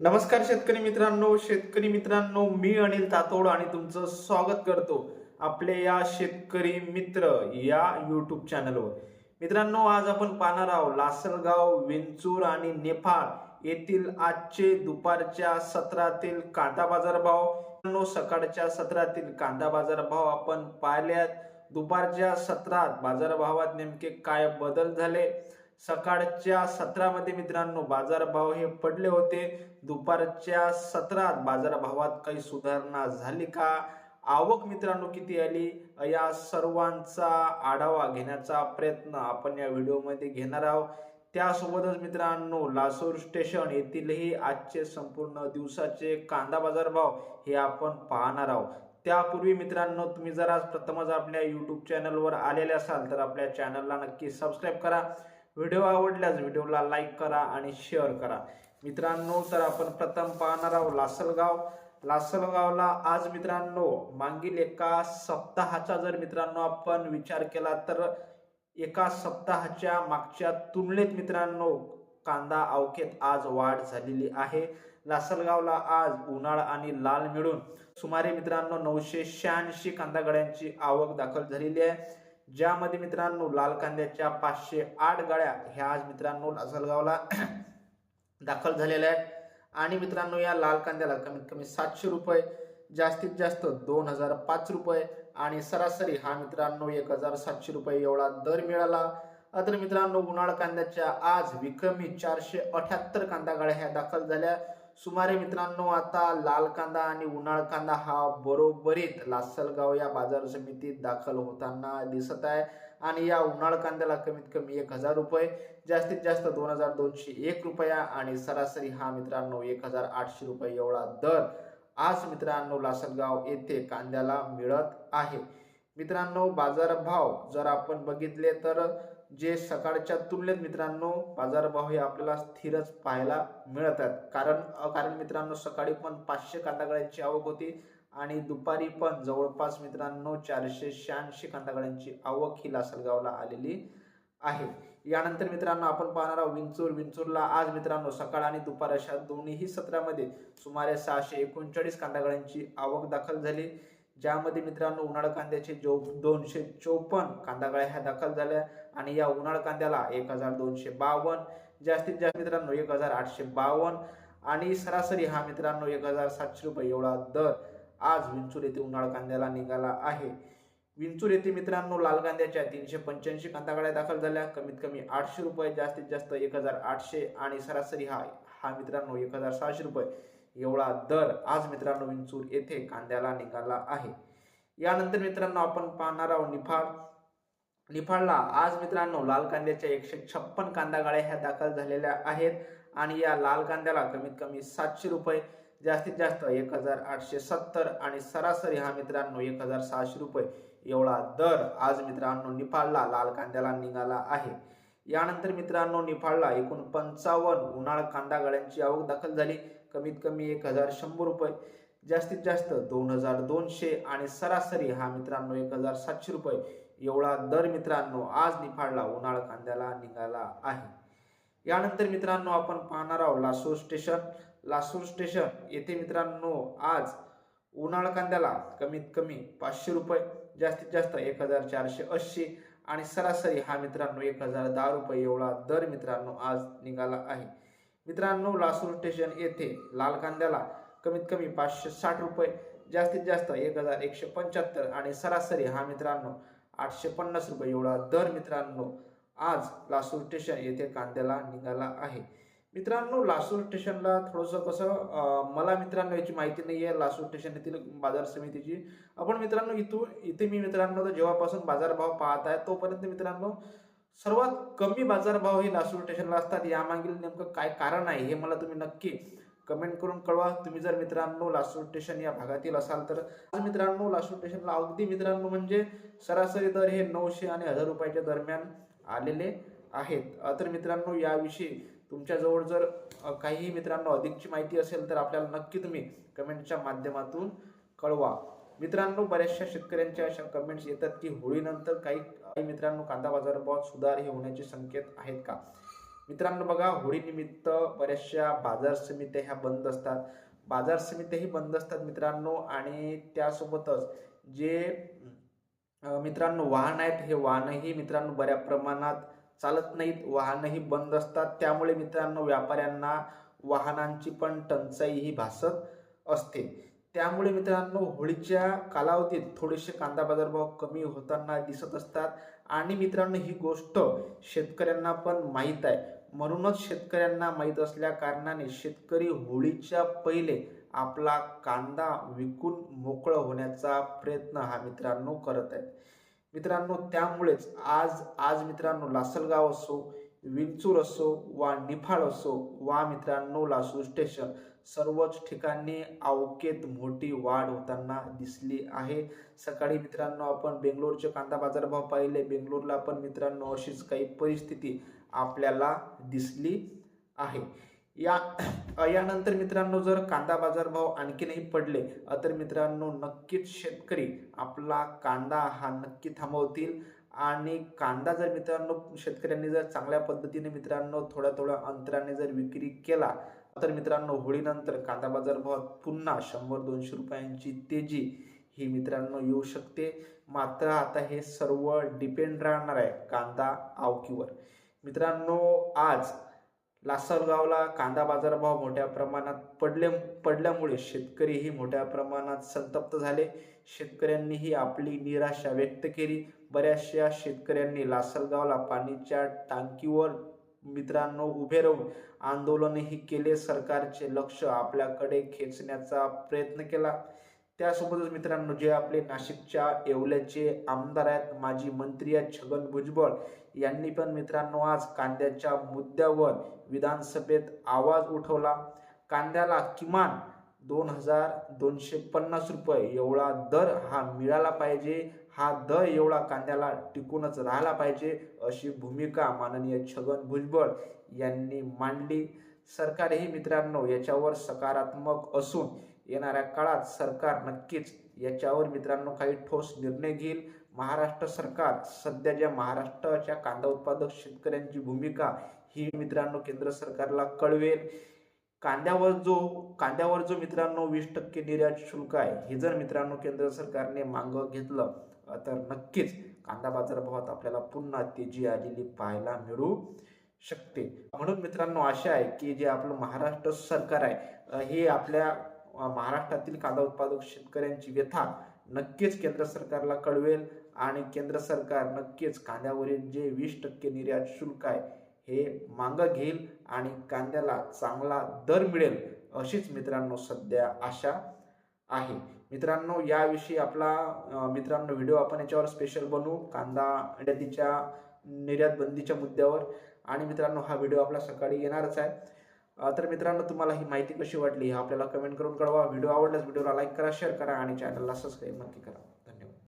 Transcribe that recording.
नमस्कार शेतकरी मित्रांनो शेतकरी मित्रांनो मी अनिल तातोड आणि तुमचं स्वागत करतो आपले या शेतकरी मित्र या युट्यूब चॅनलवर मित्रांनो आज आपण पाहणार आहोत लासलगाव विंचूर आणि नेपाळ येथील आजचे दुपारच्या सत्रातील कांदा बाजार भाव सकाळच्या सत्रातील कांदा बाजार भाव आपण पाहिल्यात दुपारच्या सत्रात बाजारभावात नेमके काय बदल झाले? सकाळच्या सत्रामध्ये मित्रांनो बाजारभाव हे पडले होते. दुपारच्या सत्रात बाजारभावात काही सुधारणा झाली का? आवक मित्रांनो किती आली? या सर्वांचा आढावा घेण्याचा प्रयत्न आपण या व्हिडिओमध्ये घेणार आहोत. त्यासोबतच मित्रांनो लासूर स्टेशन येथीलही आजचे संपूर्ण दिवसाचे कांदा बाजारभाव हे आपण पाहणार आहोत. त्यापूर्वी मित्रांनो तुम्ही जर आज प्रथमच आपल्या यूट्यूब चॅनलवर आलेले असाल तर आपल्या चॅनलला नक्की सबस्क्राईब करा. व्हिडिओ आवडल्यास व्हिडिओला लाईक करा आणि शेअर करा. मित्रांनो तर आपण प्रथम पाहणार आहोत लासलगाव. लासलगावला आज मित्रांनो मागील एका सप्ताहाचा जर मित्रांनो आपण विचार केला तर एका सप्ताहाच्या मागच्या तुलनेत मित्रांनो कांदा अवकेत आज वाढ झालेली आहे. लासलगावला आज उन्हाळा आणि लाल मिळून सुमारे मित्रांनो नऊशे शहाऐंशी कांदा गड्यांची आवक दाखल झालेली आहे. ज्यामध्ये मित्रांनो लाल कांद्याच्या पाचशे आठ गाड्या ह्या आज मित्रांनो लासलगावला दाखल झालेल्या आहेत. आणि मित्रांनो या लाल कांद्याला कमीत कमी सातशे रुपये जास्तीत जास्त दोन हजार पाच रुपये आणि सरासरी हा मित्रांनो एक हजार सातशे रुपये एवढा दर मिळाला. तर मित्रांनो उन्हाळ कांद्याच्या आज विक्रमी चारशे अठ्याहत्तर कांदा गाड्या ह्या दाखल झाल्या. सुमारे मित्रांनो आता लाल कांदा आणि उन्हाळ कांदा हा बरोबरीत लासलगाव या बाजार समितीत दाखल होताना दिसत आहे. आणि या उन्हाळ कांद्याला कमीत कमी एक हजार रुपये जास्तीत जास्त दोन हजार दोनशे एक रुपया आणि सरासरी हा मित्रांनो एक हजार आठशे रुपये एवढा दर आज मित्रांनो लासलगाव येथे कांद्याला मिळत आहे. मित्रांनो बाजारभाव जर आपण बघितले तर जे सकाळच्या तुलनेत मित्रांनो बाजारभाव हे आपल्याला स्थिरच पाहायला मिळत आहेत कारण कारण मित्रांनो सकाळी पण पाचशे कांदागड्यांची आवक होती आणि दुपारी पण जवळपास मित्रांनो चारशे शहाऐंशी कांदागड्यांची आवक ही लासलगावला आलेली आहे. यानंतर मित्रांनो आपण पाहणार आहोत विंचूर. विंचूरला आज मित्रांनो सकाळ आणि दुपार अशा दोन्हीही सत्रामध्ये सुमारे सहाशे एकोणचाळीस कांदागड्यांची आवक दाखल झाली. ज्यामध्ये मित्रांनो उन्हाळ कांद्याचे जो दोनशे चोपन्न कांदागळ्या ह्या दाखल झाल्या आणि या उन्हाळ कांद्याला एक हजार दोनशे बावन्न जास्तीत जास्त मित्रांनो एक हजार आठशे बावन्न आणि सरासरी हा मित्रांनो एक हजार सातशे रुपये एवढा दर आज विंचूर येथे उन्हाळ कांद्याला निघाला आहे. विंचूर येथे मित्रांनो लाल कांद्याच्या तीनशे पंच्याऐंशी कांदागाड्या दाखल झाल्या कमीत कमी आठशे रुपये जास्तीत जास्त एक हजार आठशे आणि सरासरी हा हा मित्रांनो एक हजार सहाशे रुपये. एवढा दर आज मित्रांनो विंचूर येथे कांद्याला निघाला आहे. यानंतर मित्रांनो आपण पाहणार आहोत निफाड. निफाडला आज मित्रांनो लाल कांद्याच्या एकशे छप्पन कांदा गाळ्या ह्या दाखल झालेल्या आहेत आणि या लाल कांद्याला कमीत कमी सातशे रुपये जास्तीत जास्त एक हजार आठशे सत्तर आणि सरासरी हा मित्रांनो एक हजार सहाशे रुपये एवढा दर आज मित्रांनो निफाडला लाल कांद्याला निघाला आहे. यानंतर मित्रांनो निफाडला एकूण पंचावन्न उन्हाळ कांदा गाळ्यांची आवक दाखल झाली. कमीत कमी एक हजार शंभर रुपये. जास्तीत जास्त दोन हजार दोनशे आणि सरासरी हा मित्रांनो एक हजार सातशे रुपये. एवढा दर मित्रांनो आज निफाडला उन्हाळ कांद्याला निघाला आहे. यानंतर मित्रांनो आपण पाहणार आहोत लासूर स्टेशन. लासूर स्टेशन येथे मित्रांनो आज उन्हाळ कांद्याला कमीत कमी पाचशे रुपये जास्तीत जास्त एक हजार चारशे ऐंशी आणि सरासरी हा मित्रांनो एक हजार दहा रुपये एवढा दर मित्रांनो आज निघाला आहे. मित्रांनो लासूर स्टेशन येथे लाल कांद्याला कमीत कमी पाचशे साठ रुपये जास्तीत जास्त एक हजार एकशे पंच्याहत्तर आणि सरासरी हा मित्रांनो आठशे पन्नास रुपये एवढा दर मित्रांनो आज लासूर स्टेशन येथे कांद्याला निघाला आहे. मित्रांनो लासूर स्टेशनला थोडंसं कसं मला मित्रांनो याची माहिती नाही आहे. लासूर स्टेशन येथील बाजार समितीची. आपण मित्रांनो इथून इथे मी मित्रांनो तर जेव्हापासून बाजारभाव पाहत आहे तोपर्यंत मित्रांनो सर्वात कमी बाजारभाव हे लासूर स्टेशनला असतात. यामागील नेमकं काय कारण आहे हे मला तुम्ही नक्की कमेंट करून कळवा. तुम्ही जर मित्रांनो लासूर स्टेशन या भागातील असाल तर. आज मित्रांनो लासूर स्टेशनला अगदी मित्रांनो म्हणजे सरासरी दर हे नऊशे आणि हजार रुपयाच्या दरम्यान आलेले आहेत. तर मित्रांनो याविषयी तुमच्याजवळ जर काहीही मित्रांनो अधिकची माहिती असेल तर आपल्याला नक्की तुम्ही कमेंटच्या माध्यमातून कळवा. मित्रांनो बऱ्याचशा शेतकऱ्यांच्या अशा कमेंट्स येतात की होळीनंतर काही मित्रांनो कांदा बाजारभावात सुधार हे होण्याचे संकेत आहेत का? मित्रांनो बघा होळीनिमित्त बऱ्याचशा बाजार समित्या ह्या बंद असतात. बाजार समित्याही बंद असतात मित्रांनो आणि त्यासोबतच जे मित्रांनो वाहन आहेत हे वाहनही मित्रांनो बऱ्या प्रमाणात चालत नाहीत. वाहनही बंद असतात. त्यामुळे मित्रांनो व्यापाऱ्यांना वाहनांची पण टंचाई ही भासत असते. त्यामुळे मित्रांनो होळीच्या कालावधीत थोडेसे कांदा बाजारभाव कमी होताना दिसत असतात. आणि मित्रांनो ही गोष्ट शेतकऱ्यांना पण माहीत आहे. म्हणूनच शेतकऱ्यांना माहीत असल्या कारणाने शेतकरी होळीच्या पहिले आपला कांदा विकून मोकळं होण्याचा प्रयत्न हा मित्रांनो करत आहेत. मित्रांनो त्यामुळेच आज आज मित्रांनो लासलगाव असो विंचूर असो वा निफाड असो वा मित्रांनो लासूर स्टेशन सर्वच ठिकाणी अवकेत मोठी वाढ होताना दिसली आहे. सकाळी मित्रांनो आपण बेंगलोरचे कांदा बाजारभाव पाहिले. बेंगलोरला पण मित्रांनो अशीच काही परिस्थिती आपल्याला दिसली आहे. या यानंतर मित्रांनो जर कांदा बाजारभाव आणखीनही पडले तर मित्रांनो नक्कीच शेतकरी आपला कांदा हा नक्की थांबवतील. आणि कांदा जर मित्रांनो शेतकऱ्यांनी जर चांगल्या पद्धतीने मित्रांनो थोड्या थोड्या अंतराने जर विक्री केला तर मित्रांनो होळीनंतर कांदा बाजारभावात पुन्हा शंभर दोनशे रुपयांची तेजी ही मित्रांनो येऊ शकते. मात्र आता हे सर्व डिपेंड राहणार आहे कांदा आवकीवर. मित्रांनो आज लासलगावला कांदा बाजारभाव मोठ्या प्रमाणात पडले पडल्यामुळे शेतकरीही मोठ्या प्रमाणात संतप्त झाले. शेतकऱ्यांनीही आपली निराशा व्यक्त केली. बऱ्याचशा शेतकऱ्यांनी लासलगावला पाणीच्या टाकीवर मित्रांनो उभे राहून आंदोलनही केले. सरकारचे लक्ष आपल्याकडे खेचण्याचा प्रयत्न केला. त्यासोबतच मित्रांनो जे आपले नाशिकच्या येवल्याचे आमदार आहेत माजी मंत्री आहेत छगन भुजबळ यांनी पण मित्रांनो आज कांद्याच्या मुद्द्यावर विधानसभेत आवाज उठवला. कांद्याला किमान दोन हजार दोनशे पन्नास रुपये एवढा दर हा मिळाला पाहिजे. हा दर एवढा कांद्याला टिकूनच राहिला पाहिजे अशी भूमिका माननीय छगन भुजबळ यांनी मांडली. सरकारही मित्रांनो याच्यावर सकारात्मक असून येणाऱ्या काळात सरकार नक्कीच याच्यावर मित्रांनो काही ठोस निर्णय घेईल. महाराष्ट्र सरकार सध्या ज्या महाराष्ट्राच्या कांदा उत्पादक शेतकऱ्यांची भूमिका हे मित्रांनो केंद्र सरकारला कळवेल. कांद्यावर जो कांद्यावर जो मित्रांनो वीस टक्के निर्यात शुल्क आहे हे जर मित्रांनो केंद्र सरकारने मांग घेतलं तर नक्कीच कांदा बाजारभावात आपल्याला पुन्हा तेजी आलेली पाहायला मिळू शकते. म्हणून मित्रांनो आशा आहे की जे आपलं महाराष्ट्र सरकार आहे हे आपल्या महाराष्ट्रातील कांदा उत्पादक शेतकऱ्यांची व्यथा नक्कीच केंद्र सरकारला कळवेल आणि केंद्र सरकार नक्कीच कांद्यावरील जे वीस टक्के निर्यात शुल्क आहे हे मांग घेईल आणि कांद्याला चांगला दर मिळेल अशीच मित्रांनो सध्या आशा आहे. मित्रांनो याविषयी आपला मित्रांनो व्हिडिओ आपण याच्यावर स्पेशल बनवू. कांदा निर्यातीच्या निर्यात बंदीच्या मुद्द्यावर. आणि मित्रांनो हा व्हिडिओ आपला सकाळी येणारच आहे. तर मित्रांनो तुम्हाला ही माहिती कशी वाटली हे आपल्याला कमेंट करून कळवा. व्हिडिओ आवडल्यास व्हिडिओला लाईक करा शेअर करा आणि चॅनलला सबस्क्राईब नक्की करा.